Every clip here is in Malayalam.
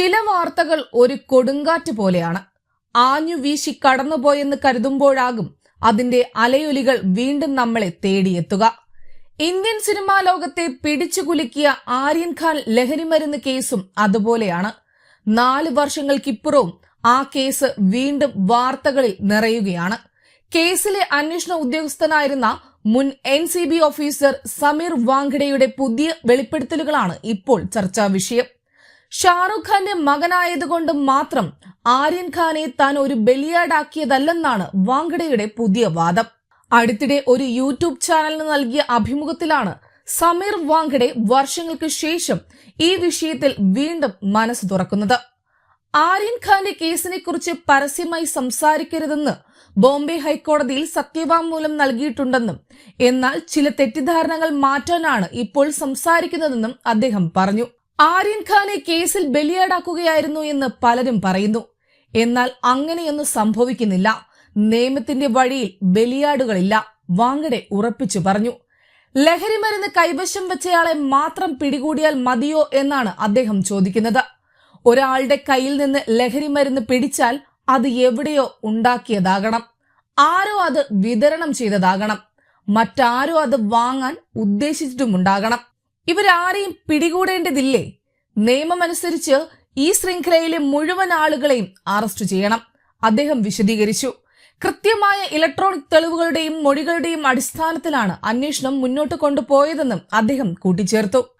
ചില വാർത്തകൾ ഒരു കൊടുങ്കാറ്റ് പോലെയാണ്. ആഞ്ഞു വീശി കടന്നുപോയെന്ന് കരുതുമ്പോഴാകും അതിന്റെ അലയൊലികൾ വീണ്ടും നമ്മളെ തേടിയെത്തുക. ഇന്ത്യൻ സിനിമാ ലോകത്തെ പിടിച്ചുകുലുക്കിയ ആര്യൻ ഖാൻ ലഹരിമരുന്ന് കേസും അതുപോലെയാണ്. നാല് വർഷങ്ങൾക്കിപ്പുറവും ആ കേസ് വീണ്ടും വാർത്തകളിൽ നിറയുകയാണ്. കേസിലെ അന്വേഷണ ഉദ്യോഗസ്ഥനായിരുന്ന മുൻ N C B officer Sameer വാങ്കഡയുടെ പുതിയ വെളിപ്പെടുത്തലുകളാണ് ഇപ്പോൾ ചർച്ചാ വിഷയം ഷാറുഖ് ഖാന്റെ മകനായതുകൊണ്ട് മാത്രം ആര്യൻ ഖാനെ താൻ ഒരു ബലിയാടാക്കിയതല്ലെന്നാണ് വാങ്കഡയുടെ പുതിയ വാദം. അടുത്തിടെ ഒരു യൂട്യൂബ് ചാനലിന് നൽകിയ അഭിമുഖത്തിലാണ് സമീർ വാങ്കഡെ വർഷങ്ങൾക്ക് ശേഷം ഈ വിഷയത്തിൽ വീണ്ടും മനസ്സ് തുറക്കുന്നത്. ആര്യൻ ഖാന്റെ കേസിനെ കുറിച്ച് പരസ്യമായി സംസാരിക്കരുതെന്ന് ബോംബെ ഹൈക്കോടതിയിൽ സത്യവാങ്മൂലം നൽകിയിട്ടുണ്ടെന്നും എന്നാൽ ചില തെറ്റിദ്ധാരണകൾ മാറ്റാനാണ് ഇപ്പോൾ സംസാരിക്കുന്നതെന്നും അദ്ദേഹം പറഞ്ഞു. ആര്യൻ ഖാനെ കേസിൽ ബലിയാടാക്കുകയായിരുന്നു എന്ന് പലരും പറയുന്നു. എന്നാൽ അങ്ങനെയൊന്നും സംഭവിക്കുന്നില്ല. നിയമത്തിന്റെ വഴിയിൽ ബലിയാടുകളില്ല വാങ്കടെ ഉറപ്പിച്ചു പറഞ്ഞു. ലഹരി മരുന്ന് കൈവശം വെച്ചയാളെ മാത്രം പിടികൂടിയാൽ മതിയോ എന്നാണ് അദ്ദേഹം ചോദിക്കുന്നത്. ഒരാളുടെ കയ്യിൽ നിന്ന് ലഹരി മരുന്ന് പിടിച്ചാൽ അത് എവിടെയോ ഉണ്ടാക്കിയതാകണം. ആരോ അത് വിതരണം ചെയ്തതാകണം. മറ്റാരോ അത് വാങ്ങാൻ ഉദ്ദേശിച്ചിട്ടുമുണ്ടാകണം. ഇവരാരെയും പിടികൂടേണ്ടതില്ലേ? നിയമമനുസരിച്ച് ഈ ശൃംഖലയിലെ മുഴുവൻ ആളുകളെയും അറസ്റ്റ് ചെയ്യണം. അദ്ദേഹം വിശദീകരിച്ചു. കൃത്യമായ ഇലക്ട്രോണിക് തെളിവുകളുടെയും മൊഴികളുടെയും അടിസ്ഥാനത്തിലാണ് അന്വേഷണം മുന്നോട്ട് കൊണ്ടുപോയതെന്നും അദ്ദേഹം കൂട്ടിച്ചേർത്തു.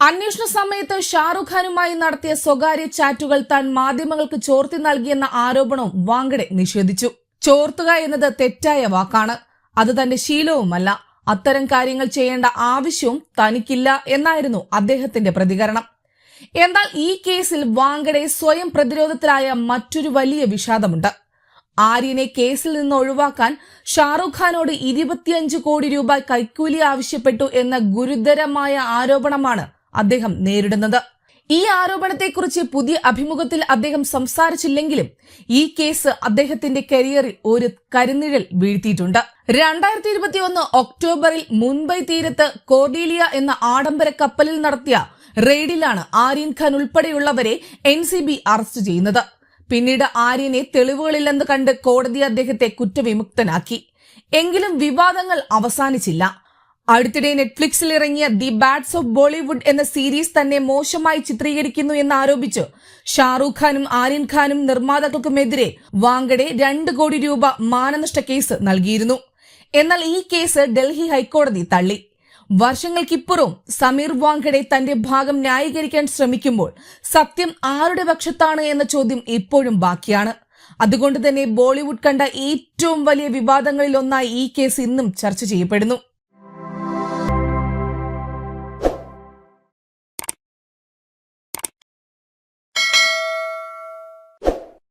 അന്വേഷണ സമയത്ത് ഷാറുഖ് ഖാനുമായി നടത്തിയ സ്വകാര്യ ചാറ്റുകൾ താൻ മാധ്യമങ്ങൾക്ക് ചോർത്തി നൽകിയെന്ന ആരോപണവും വാങ്കഡെ നിഷേധിച്ചു. ചോർത്തുക എന്നത് തെറ്റായ വാക്കാണ്. അത് തന്റെ ശീലവുമല്ല. അത്തരം കാര്യങ്ങൾ ചെയ്യേണ്ട ആവശ്യവും തനിക്കില്ല എന്നായിരുന്നു അദ്ദേഹത്തിന്റെ പ്രതികരണം. എന്നാൽ ഈ കേസിൽ വാങ്കഡെ സ്വയം പ്രതിരോധത്തിലായ മറ്റൊരു വലിയ വിഷാദമുണ്ട്. ആര്യനെ കേസിൽ നിന്ന് ഒഴിവാക്കാൻ ഷാറുഖ് ഖാനോട് ഇരുപത്തിയഞ്ച് കോടി രൂപ കൈക്കൂലി ആവശ്യപ്പെട്ടു എന്ന ഗുരുതരമായ ആരോപണമാണ് അദ്ദേഹം നേരിടുന്നത്. ഈ ആരോപണത്തെക്കുറിച്ച് പുതിയ അഭിമുഖത്തിൽ അദ്ദേഹം സംസാരിച്ചില്ലെങ്കിലും ഈ കേസ് അദ്ദേഹത്തിന്റെ കരിയറിൽ ഒരു കരുനിഴൽ വീഴ്ത്തിയിട്ടുണ്ട്. രണ്ടായിരത്തി ഇരുപത്തിയൊന്ന് ഒക്ടോബറിൽ മുംബൈ തീരത്ത് കോർഡീലിയ എന്ന ആഡംബര കപ്പലിൽ നടത്തിയ റെയ്ഡിലാണ് ആര്യൻ ഖാൻ ഉൾപ്പെടെയുള്ളവരെ എൻ സി ബി അറസ്റ്റ് ചെയ്യുന്നത്. പിന്നീട് ആര്യനെ തെളിവുകളില്ലെന്ന് കണ്ട് കോടതി അദ്ദേഹത്തെ കുറ്റവിമുക്തനാക്കി. എങ്കിലും വിവാദങ്ങൾ അവസാനിച്ചില്ല. അടുത്തിടെ നെറ്റ്ഫ്ലിക്സിൽ ഇറങ്ങിയ ദി ബാഡ്സ് ഓഫ് ബോളിവുഡ് എന്ന സീരീസ് തന്നെ മോശമായി ചിത്രീകരിക്കുന്നു എന്ന് ആരോപിച്ച് ഷാറൂഖ് ഖാനും ആര്യൻ ഖാനും നിർമ്മാതാക്കൾക്കുമെതിരെ വാങ്കഡെ രണ്ട് കോടി രൂപ മാനനഷ്ട കേസ് നൽകിയിരുന്നു. എന്നാൽ ഈ കേസ് ഡൽഹി ഹൈക്കോടതി തള്ളി. വർഷങ്ങൾക്കിപ്പുറവും സമീർ വാങ്കഡെ തന്റെ ഭാഗം ന്യായീകരിക്കാൻ ശ്രമിക്കുമ്പോൾ സത്യം ആരുടെ പക്ഷത്താണ് എന്ന ചോദ്യം ഇപ്പോഴും ബാക്കിയാണ്. അതുകൊണ്ട് തന്നെ ബോളിവുഡ് കണ്ട ഏറ്റവും വലിയ വിവാദങ്ങളിൽ ഒന്നായി ഈ കേസ് ഇന്നും ചർച്ച ചെയ്യപ്പെടുന്നു.